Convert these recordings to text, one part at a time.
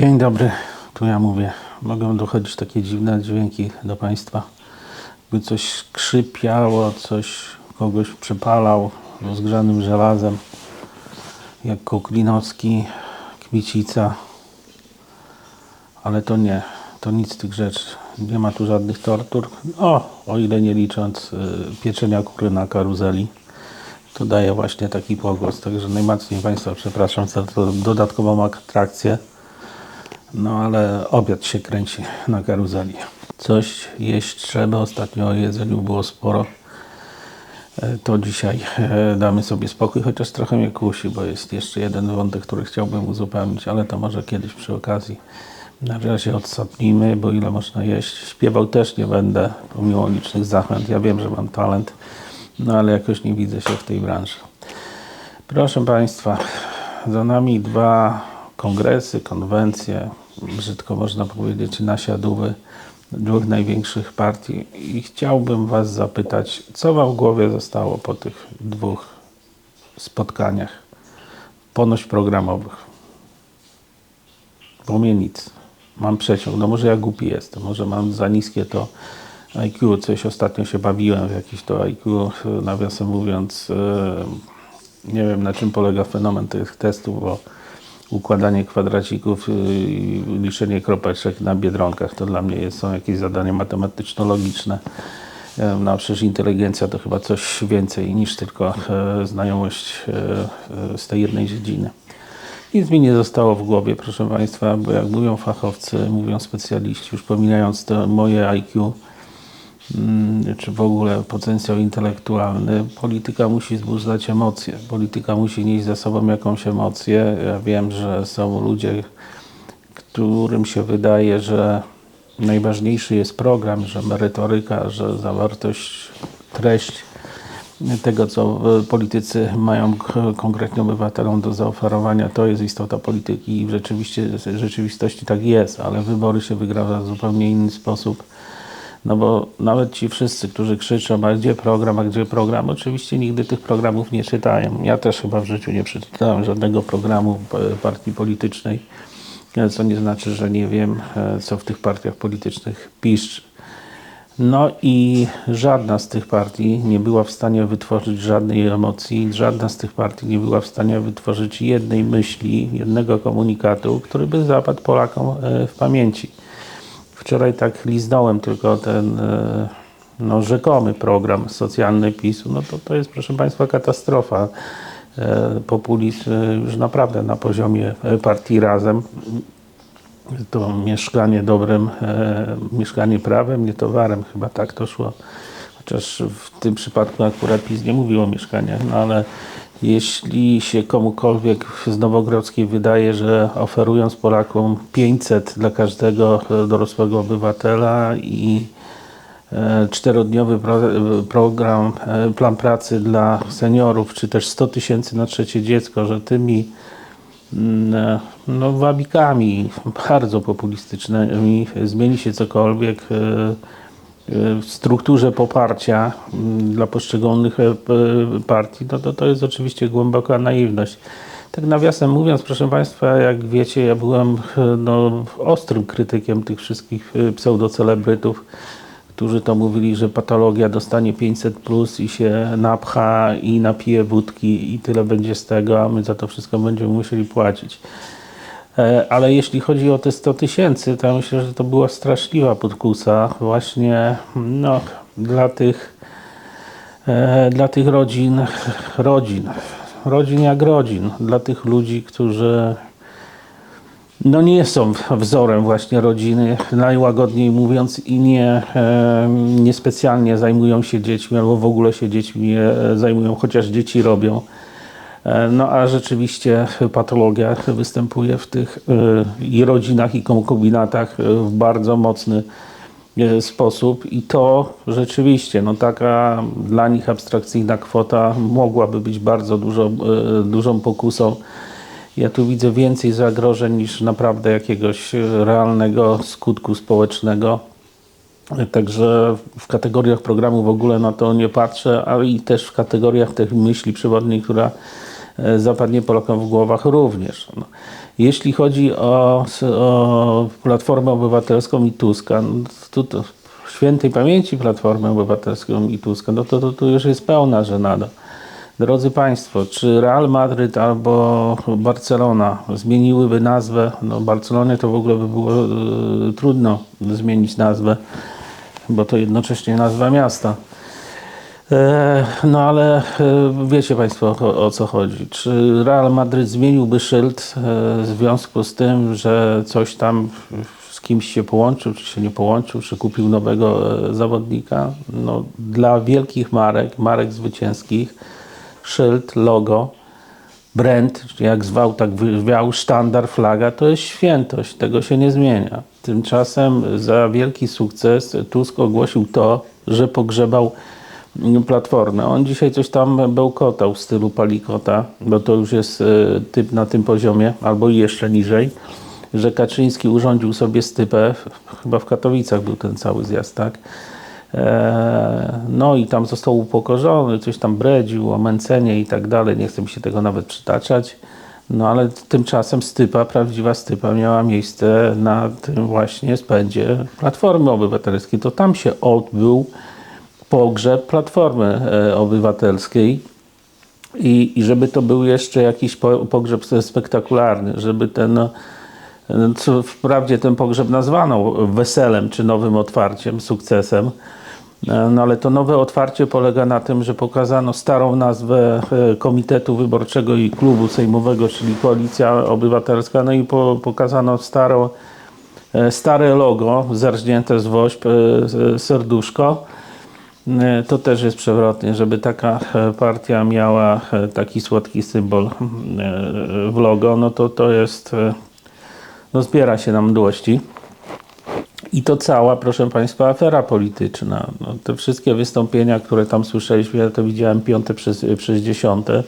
Dzień dobry, tu ja mówię. Mogą dochodzić takie dziwne dźwięki do Państwa. By coś skrzypiało, coś kogoś przypalał rozgrzanym żelazem, jak Kuklinowski, Kmicica. Ale to nie, to nic z tych rzeczy. Nie ma tu żadnych tortur. O, o ile nie licząc y, pieczenia kury na karuzeli. To daje właśnie taki pogłos. Także najmocniej Państwa przepraszam za tą dodatkową atrakcję. No ale obiad się kręci na karuzeli. Coś jeść trzeba. Ostatnio jedzeniu było sporo. E, To dzisiaj e, damy sobie spokój, chociaż trochę mnie kusi, bo jest jeszcze jeden wątek, który chciałbym uzupełnić, ale to może kiedyś przy okazji. Na razie odsapnijmy, bo ile można jeść. Śpiewał też nie będę, pomimo licznych zachęt. Ja wiem, że mam talent, no ale jakoś nie widzę się w tej branży. Proszę Państwa, za nami dwa kongresy, konwencje, brzydko można powiedzieć, nasiadówy dwóch największych partii i chciałbym Was zapytać, co Wam w głowie zostało po tych dwóch spotkaniach ponoć programowych? Bo mnie nic. Mam przeciąg. No może ja głupi jestem, może mam za niskie to IQ, coś ostatnio się bawiłem w jakieś to IQ, nawiasem mówiąc, e, nie wiem na czym polega fenomen tych testów, bo układanie kwadracików y, i liczenie kropeczek na biedronkach to dla mnie jest, są jakieś zadania matematyczno-logiczne. E, No przecież inteligencja to chyba coś więcej niż tylko e, znajomość e, z tej jednej dziedziny. Nic mi nie zostało w głowie, proszę Państwa, bo jak mówią fachowcy, mówią specjaliści, już pomijając to moje IQ, czy w ogóle potencjał intelektualny, polityka musi wzbudzać emocje. Polityka musi nieść za sobą jakąś emocję. Ja wiem, że są ludzie, którym się wydaje, że najważniejszy jest program, że merytoryka, że zawartość, treść tego, co e, politycy mają konkretnie obywatelom do zaoferowania, to jest istota polityki i rzeczywiście, w rzeczywistości tak jest, ale wybory się wygrywa w zupełnie inny sposób. No bo nawet ci wszyscy, którzy krzyczą, a gdzie program, a gdzie program, oczywiście nigdy tych programów nie czytają. Ja też chyba w życiu nie przeczytałem żadnego programu p- partii politycznej, e, co nie znaczy, że nie wiem, e, co w tych partiach politycznych pisz. No i żadna z tych partii nie była w stanie wytworzyć żadnej emocji, żadna z tych partii nie była w stanie wytworzyć jednej myśli, jednego komunikatu, który by zapadł Polakom e, w pamięci. Wczoraj tak liznąłem tylko ten e, no, rzekomy program socjalny PiSu, no to to jest proszę Państwa katastrofa. E, Populizm e, już naprawdę na poziomie partii Razem to mieszkanie dobrem, mieszkanie prawem, nie towarem, chyba tak to szło. Chociaż w tym przypadku akurat PiS nie mówił o mieszkaniach, no ale jeśli się komukolwiek z Nowogrodzkiej wydaje, że oferując Polakom 500 dla każdego e, dorosłego obywatela i e, czterodniowy pro, program, e, plan pracy dla seniorów, czy też 100 tysięcy na trzecie dziecko, że tymi mm, no, wabikami bardzo populistycznymi zmieni się cokolwiek e, e, w strukturze poparcia mm, dla poszczególnych e, partii, no to to jest oczywiście głęboka naiwność. Tak nawiasem mówiąc, proszę Państwa, jak wiecie, ja byłem e, no, ostrym krytykiem tych wszystkich e, pseudocelebrytów, którzy to mówili, że patologia dostanie 500 plus i się napcha i napije wódki i tyle będzie z tego, a my za to wszystko będziemy musieli płacić. E, Ale jeśli chodzi o te 100 tysięcy, to myślę, że to była straszliwa podkusa właśnie no, dla tych e, dla tych rodzin, rodzin, rodzin jak rodzin, dla tych ludzi, którzy no nie są wzorem właśnie rodziny, najłagodniej mówiąc i nie, e, niespecjalnie zajmują się dziećmi albo w ogóle się dziećmi zajmują, chociaż dzieci robią. E, No a rzeczywiście patologia występuje w tych e, i rodzinach i konkubinatach e, w bardzo mocny sposób i to rzeczywiście, no taka dla nich abstrakcyjna kwota mogłaby być bardzo dużo, e, dużą pokusą. Ja tu widzę więcej zagrożeń niż naprawdę jakiegoś realnego skutku społecznego. Także w kategoriach programu w ogóle na to nie patrzę, ale i też w kategoriach tych myśli przewodniej, która zapadnie Polakom w głowach również. No. Jeśli chodzi o, o Platformę Obywatelską i Tuska, no to, to świętej pamięci Platformę Obywatelską i Tuska, no to, to, to już jest pełna żenada. Drodzy Państwo, czy Real Madryt albo Barcelona zmieniłyby nazwę? No Barcelonie to w ogóle by było e, trudno zmienić nazwę, bo to jednocześnie nazwa miasta. E, No ale e, wiecie Państwo o, o co chodzi. Czy Real Madryt zmieniłby szyld e, w związku z tym, że coś tam z kimś się połączył, czy się nie połączył, czy kupił nowego zawodnika? No, dla wielkich marek, marek zwycięskich, szyld, logo, brand, jak zwał, tak wywiał, sztandar, flaga, to jest świętość, tego się nie zmienia. Tymczasem za wielki sukces Tusk ogłosił to, że pogrzebał Platformę. On dzisiaj coś tam bełkotał w stylu palikota, bo to już jest e, typ na tym poziomie, albo jeszcze niżej, że Kaczyński urządził sobie stypę, chyba w Katowicach był ten cały zjazd, tak? E, No i tam został upokorzony, coś tam bredził o męcenie i tak dalej, nie chcę mi się tego nawet przytaczać. No ale tymczasem stypa, prawdziwa stypa miała miejsce na tym właśnie spędzie Platformy Obywatelskiej. To tam się odbył pogrzeb Platformy e, Obywatelskiej i, i żeby to był jeszcze jakiś po- pogrzeb spektakularny, żeby ten, no, co wprawdzie ten pogrzeb nazwano weselem czy nowym otwarciem, sukcesem, e, no ale to nowe otwarcie polega na tym, że pokazano starą nazwę e, Komitetu Wyborczego i Klubu Sejmowego, czyli Koalicja Obywatelska, no i po, pokazano starą, e, stare logo, zerżnięte z e, serduszko. E, To też jest przewrotnie, żeby taka e, partia miała e, taki słodki symbol w logo, no to to jest, no zbiera się nam mdłości. I to cała, proszę Państwa, afera polityczna. No, te wszystkie wystąpienia, które tam słyszeliśmy, ja to widziałem piąte przez, przez dziesiąte,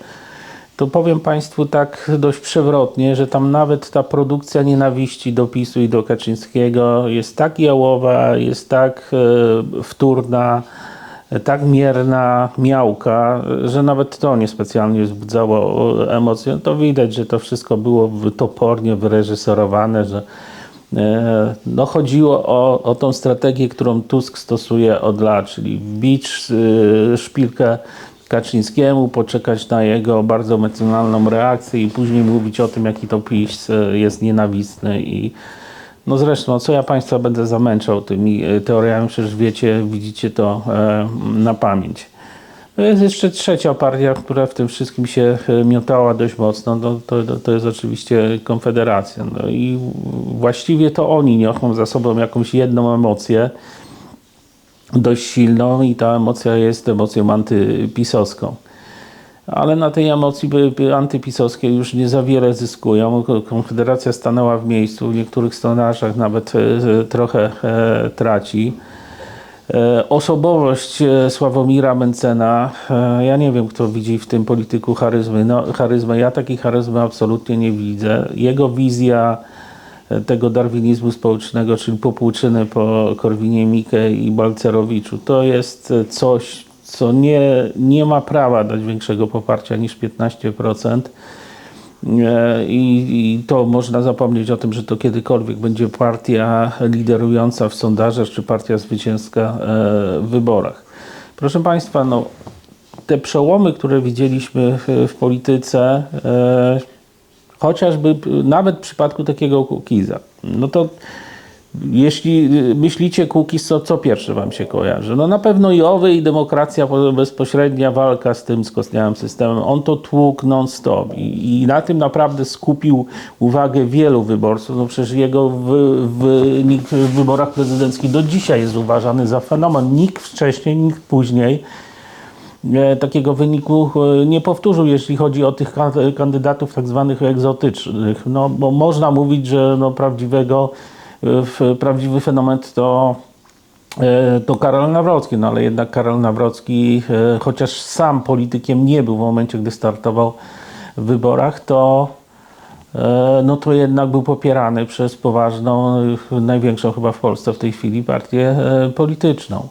to powiem Państwu tak dość przewrotnie, że tam nawet ta produkcja nienawiści do PiSu i do Kaczyńskiego jest tak jałowa, jest tak e, wtórna, tak mierna, miałka, że nawet to niespecjalnie wzbudzało e, emocje. To widać, że to wszystko było topornie wyreżyserowane, że E, No, chodziło o, o tą strategię, którą Tusk stosuje od lat, czyli wbić y, szpilkę Kaczyńskiemu, poczekać na jego bardzo emocjonalną reakcję i później mówić o tym, jaki to PiS jest nienawistny i no zresztą, co ja Państwa będę zamęczał tymi y, teoriami, przecież wiecie, widzicie to e, na pamięć. No jest jeszcze trzecia partia, która w tym wszystkim się e, miotała dość mocno, no to, to jest oczywiście Konfederacja. No i właściwie to oni niosą za sobą jakąś jedną emocję, dość silną i ta emocja jest emocją antypisowską. Ale na tej emocji antypisowskiej już nie za wiele zyskują. Ko- Konfederacja stanęła w miejscu, w niektórych stonarzach nawet e, trochę e, traci. E, Osobowość Sławomira Mencena, ja nie wiem, kto widzi w tym polityku charyzmy. No, charyzmę. Ja takiej charyzmy absolutnie nie widzę. Jego wizja tego darwinizmu społecznego, czyli popłuczyny po Korwinie Mikke i Balcerowiczu, to jest coś, co nie, nie ma prawa dać większego poparcia niż 15%. E, I, I to można zapomnieć o tym, że to kiedykolwiek będzie partia liderująca w sondażach, czy partia zwycięska e, w wyborach. Proszę Państwa, no, te przełomy, które widzieliśmy w, w polityce, e, chociażby nawet w przypadku takiego Kukiza, no to jeśli y, myślicie Kukiz, co, co pierwsze wam się kojarzy? No na pewno i owy, i demokracja, po- bezpośrednia walka z tym skostniałym systemem. On to tłukł non-stop i, i na tym naprawdę skupił uwagę wielu wyborców. No przecież jego wy, wynik w wyborach prezydenckich do dzisiaj jest uważany za fenomen. Nikt wcześniej, nikt później e, takiego wyniku e, nie powtórzył, jeśli chodzi o tych ka- kandydatów tak zwanych egzotycznych. No, bo można mówić, że no, prawdziwego, w- prawdziwy fenomen to, e, to Karol Nawrocki, no ale jednak Karol Nawrocki, e, chociaż sam politykiem nie był w momencie, gdy startował w wyborach, to e, no to jednak był popierany przez poważną, największą chyba w Polsce w tej chwili partię polityczną.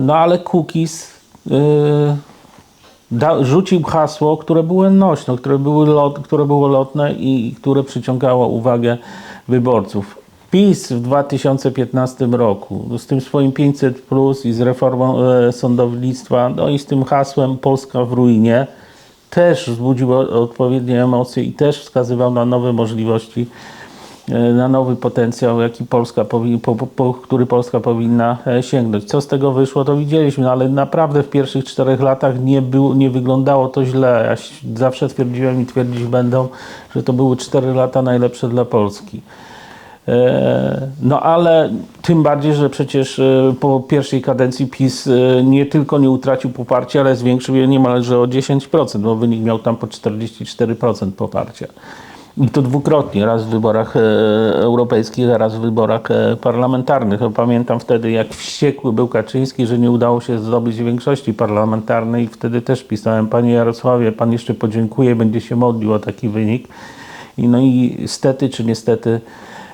No ale Kukiz, da, rzucił hasło, które było nośne, które, były lot, które było lotne i które przyciągało uwagę wyborców. PiS w 2015 roku z tym swoim 500 plus i z reformą e, sądownictwa, no i z tym hasłem Polska w ruinie też wzbudził o- odpowiednie emocje i też wskazywał na nowe możliwości, e, na nowy potencjał, jaki Polska powi- po, po, który Polska powinna e, sięgnąć. Co z tego wyszło, to widzieliśmy, ale naprawdę w pierwszych czterech latach nie, nie wyglądało to źle. Ja zawsze twierdziłem i twierdzić będą, że to były cztery lata najlepsze dla Polski. E, No ale tym bardziej, że przecież e, po pierwszej kadencji PiS e, nie tylko nie utracił poparcia, ale zwiększył je niemalże o 10%, bo wynik miał tam po 44% poparcia. I to dwukrotnie, raz w wyborach europejskich, a raz w wyborach parlamentarnych. Pamiętam wtedy, jak wściekły był Kaczyński, że nie udało się zdobyć większości parlamentarnej wtedy też pisałem, panie Jarosławie, pan jeszcze podziękuje, będzie się modlił o taki wynik. I no i stety czy niestety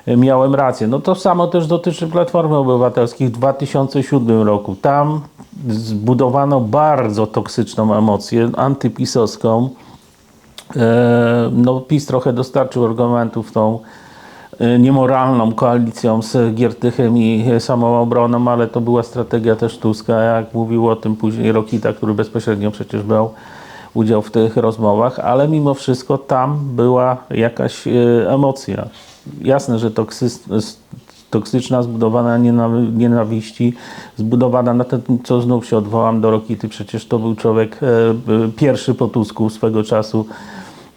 miałem rację. No to samo też dotyczy Platformy Obywatelskiej w 2007 roku. Tam zbudowano bardzo toksyczną emocję, antypisowską. E, No, PiS trochę dostarczył argumentów tą e, niemoralną koalicją z Giertychem i samoobroną, ale to była strategia też Tuska, jak mówił o tym później Rokita, który bezpośrednio przecież brał udział w tych rozmowach, ale mimo wszystko tam była jakaś e, emocja. Jasne, że s- toksyczna, zbudowana na nienawi- nienawiści, zbudowana na tym, co znów się odwołam do Rokity, przecież to był człowiek e, e, pierwszy po Tusku swego czasu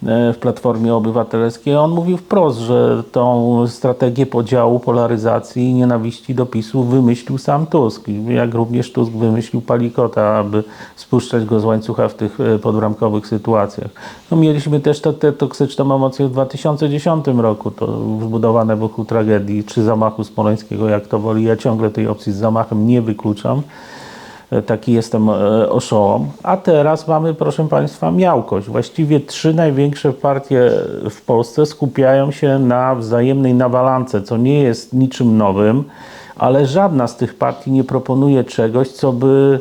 w Platformie Obywatelskiej. On mówił wprost, że tą strategię podziału, polaryzacji i nienawiści do PiSu wymyślił sam Tusk. Jak również Tusk wymyślił Palikota, aby spuszczać go z łańcucha w tych e, podbramkowych sytuacjach. No, mieliśmy też te, te toksyczne emocje w 2010 roku, to zbudowane wokół tragedii czy zamachu smoleńskiego, jak to woli. Ja ciągle tej opcji z zamachem nie wykluczam. E, Taki jestem e, oszołom. A teraz mamy, proszę Państwa, miałkość. Właściwie trzy największe partie w Polsce skupiają się na wzajemnej nawalance, co nie jest niczym nowym, ale żadna z tych partii nie proponuje czegoś, co by,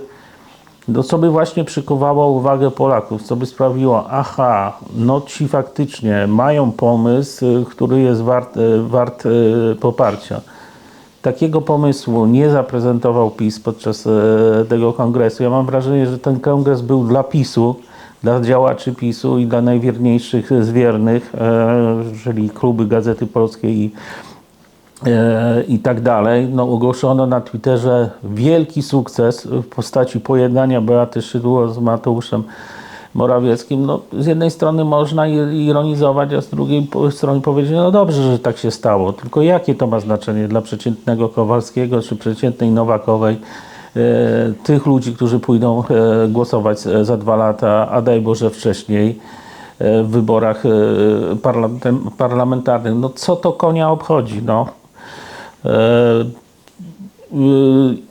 no, co by właśnie przykuwało uwagę Polaków, co by sprawiło, aha, no ci faktycznie mają pomysł, który jest wart, y, wart poparcia. Takiego pomysłu nie zaprezentował PiS podczas e, tego kongresu. Ja mam wrażenie, że ten kongres był dla PiSu, dla działaczy PiSu i dla najwierniejszych z wiernych, e, czyli kluby Gazety Polskiej i, e, i tak dalej. No, ogłoszono na Twitterze wielki sukces w postaci pojednania Beaty Szydło z Mateuszem Morawieckim, no, z jednej strony można ironizować, a z drugiej strony powiedzieć, no dobrze, że tak się stało, tylko jakie to ma znaczenie dla przeciętnego Kowalskiego czy przeciętnej Nowakowej, e, tych ludzi, którzy pójdą e, głosować e, za dwa lata, a daj Boże wcześniej w wyborach parlamentarnych. No co to konia obchodzi, no.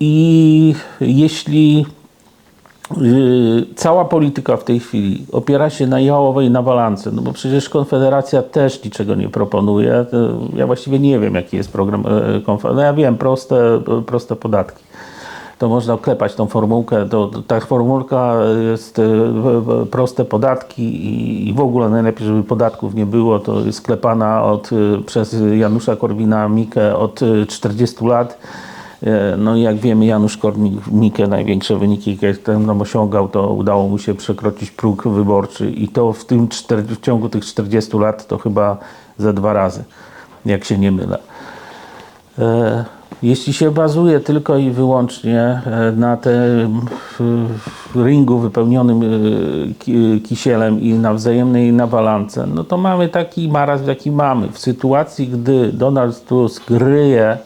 I jeśli Yy, cała polityka w tej chwili opiera się na jałowej nawalance, no bo przecież Konfederacja też niczego nie proponuje. Ja właściwie nie wiem, jaki jest program e, Konfederacji. No ja wiem, proste, proste podatki. To można oklepać tą formułkę. To, ta formułka jest e, proste podatki i, i w ogóle najlepiej, żeby podatków nie było. To jest sklepana od, e, przez Janusza Korwina-Mikke od e, 40 lat. E, No i jak wiemy, Janusz Korwin-Mikke największe wyniki, jakie ten nam osiągał, to udało mu się przekroczyć próg wyborczy i to w, tym w ciągu tych 40 lat to chyba ze dwa razy, jak się nie mylę. E, Jeśli się bazuje tylko i wyłącznie e, na tym ringu wypełnionym ki- kisielem i na wzajemnej nawalance, no to mamy taki marazm, jaki mamy. W sytuacji, gdy Donald Tusk ryje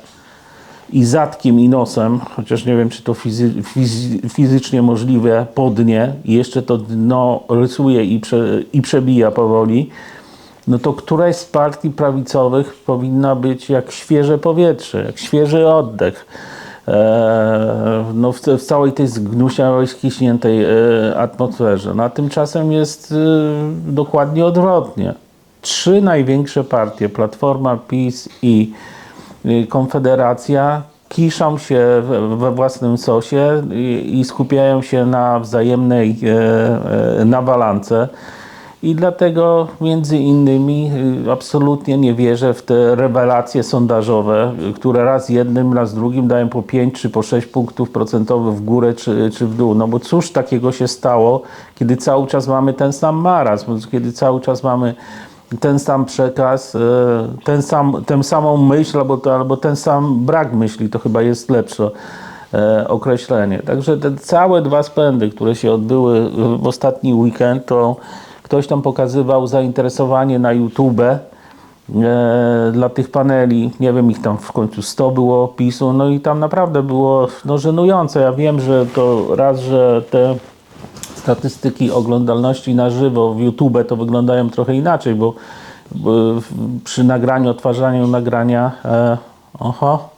i zatkiem i nosem, chociaż nie wiem, czy to fizy, fizy, fizycznie możliwe, podnie i jeszcze to dno rysuje i, prze, i przebija powoli, no to któraś z partii prawicowych powinna być jak świeże powietrze, jak świeży oddech. E, no w, w całej tej zgnusiałej, skiśniętej e, atmosferze. No a tymczasem jest e, dokładnie odwrotnie. Trzy największe partie, Platforma, PiS i Konfederacja, kiszą się we- własnym sosie i, skupiają się na wzajemnej e, e, nawalance. I dlatego między innymi y, absolutnie nie wierzę w te rewelacje sondażowe, y, które raz jednym, raz drugim dają po 5 czy po 6 punktów procentowych w górę czy, czy w dół. No bo cóż takiego się stało, kiedy cały czas mamy ten sam marazm, kiedy cały czas mamy ten sam przekaz, y, ten sam, tę samą myśl albo, to, albo ten sam brak myśli, to chyba jest lepsze e, określenie. Także te całe dwa spędy, które się odbyły w ostatni weekend, to ktoś tam pokazywał zainteresowanie na YouTube e, dla tych paneli. Nie wiem, ich tam w końcu 100 było opisu, no i tam naprawdę było no, żenujące. Ja wiem, że to raz, że te statystyki oglądalności na żywo w YouTube to wyglądają trochę inaczej, bo, przy nagraniu, odtwarzaniu nagrania, e, oho,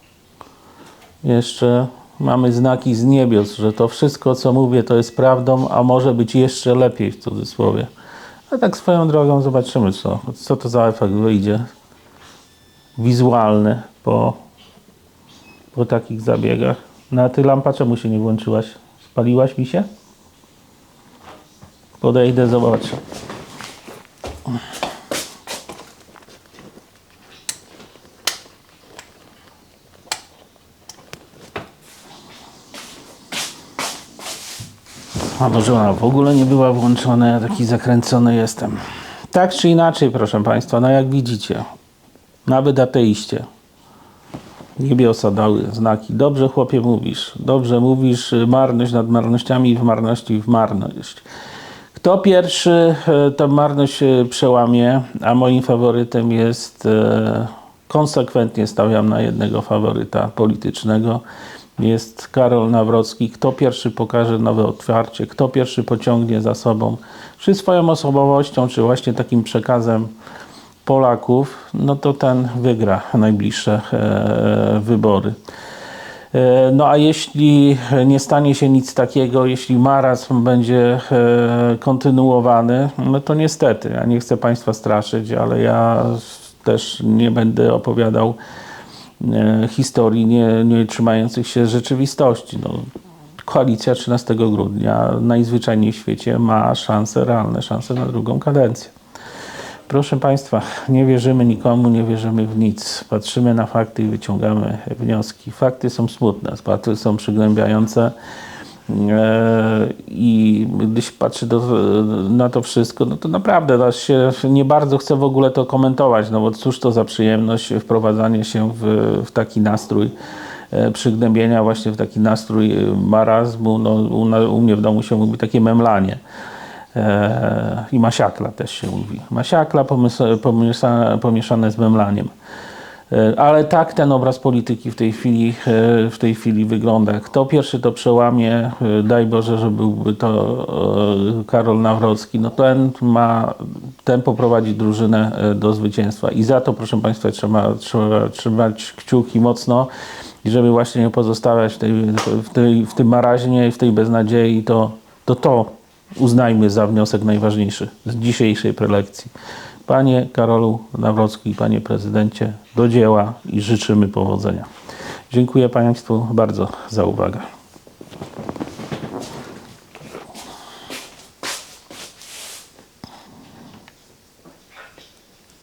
jeszcze mamy znaki z niebios, że to wszystko, co mówię, to jest prawdą, a może być jeszcze lepiej w cudzysłowie. A tak swoją drogą zobaczymy, co, co to za efekt wyjdzie wizualny po, po takich zabiegach. Na ty lampa czemu się nie włączyłaś? Spaliłaś mi się? Podejdę, zobaczę. A może ona w ogóle nie była włączona, ja taki zakręcony jestem. Tak czy inaczej, proszę Państwa, no jak widzicie, nawet ateiście, niebiosa dały znaki. Dobrze chłopie mówisz, dobrze mówisz, marność nad marnościami, w marności w marność. Kto pierwszy e, tę marność e, przełamie, a moim faworytem jest, e, konsekwentnie stawiam na jednego faworyta politycznego, jest Karol Nawrocki. Kto pierwszy pokaże nowe otwarcie, kto pierwszy pociągnie za sobą, czy swoją osobowością, czy właśnie takim przekazem Polaków, no to ten wygra najbliższe wybory. E, No a jeśli nie stanie się nic takiego, jeśli marazm będzie e, kontynuowany, no to niestety, ja nie chcę Państwa straszyć, ale ja też nie będę opowiadał e, historii nie, nie trzymających się rzeczywistości. No, koalicja 13 grudnia najzwyczajniej w świecie ma szanse, realne szanse na drugą kadencję. Proszę Państwa, nie wierzymy nikomu, nie wierzymy w nic. Patrzymy na fakty i wyciągamy wnioski. Fakty są smutne, fakty są przygnębiające. E, I gdy się patrzy do, na to wszystko, no to naprawdę aż się nie bardzo chcę w ogóle to komentować, no bo cóż to za przyjemność wprowadzanie się w, w taki nastrój e, przygnębienia, właśnie w taki nastrój marazmu. No, u, u mnie w domu się mówi takie memlanie. E, I masiakla też się mówi. Masiakla pomieszane z memlaniem. E, Ale tak ten obraz polityki w tej chwili, e, w tej chwili wygląda. Kto pierwszy to przełamie, daj Boże, że byłby to Karol Nawrocki, no ten ma, ten poprowadzi drużynę do zwycięstwa i za to, proszę Państwa, trzeba, trzeba trzymać kciuki mocno i żeby właśnie nie pozostawać w, tej, w, tej, w tym maraźnie i w tej beznadziei, to to, to uznajmy za wniosek najważniejszy z dzisiejszej prelekcji. Panie Karolu Nawrocki, panie prezydencie, do dzieła i życzymy powodzenia. Dziękuję Państwu bardzo za uwagę.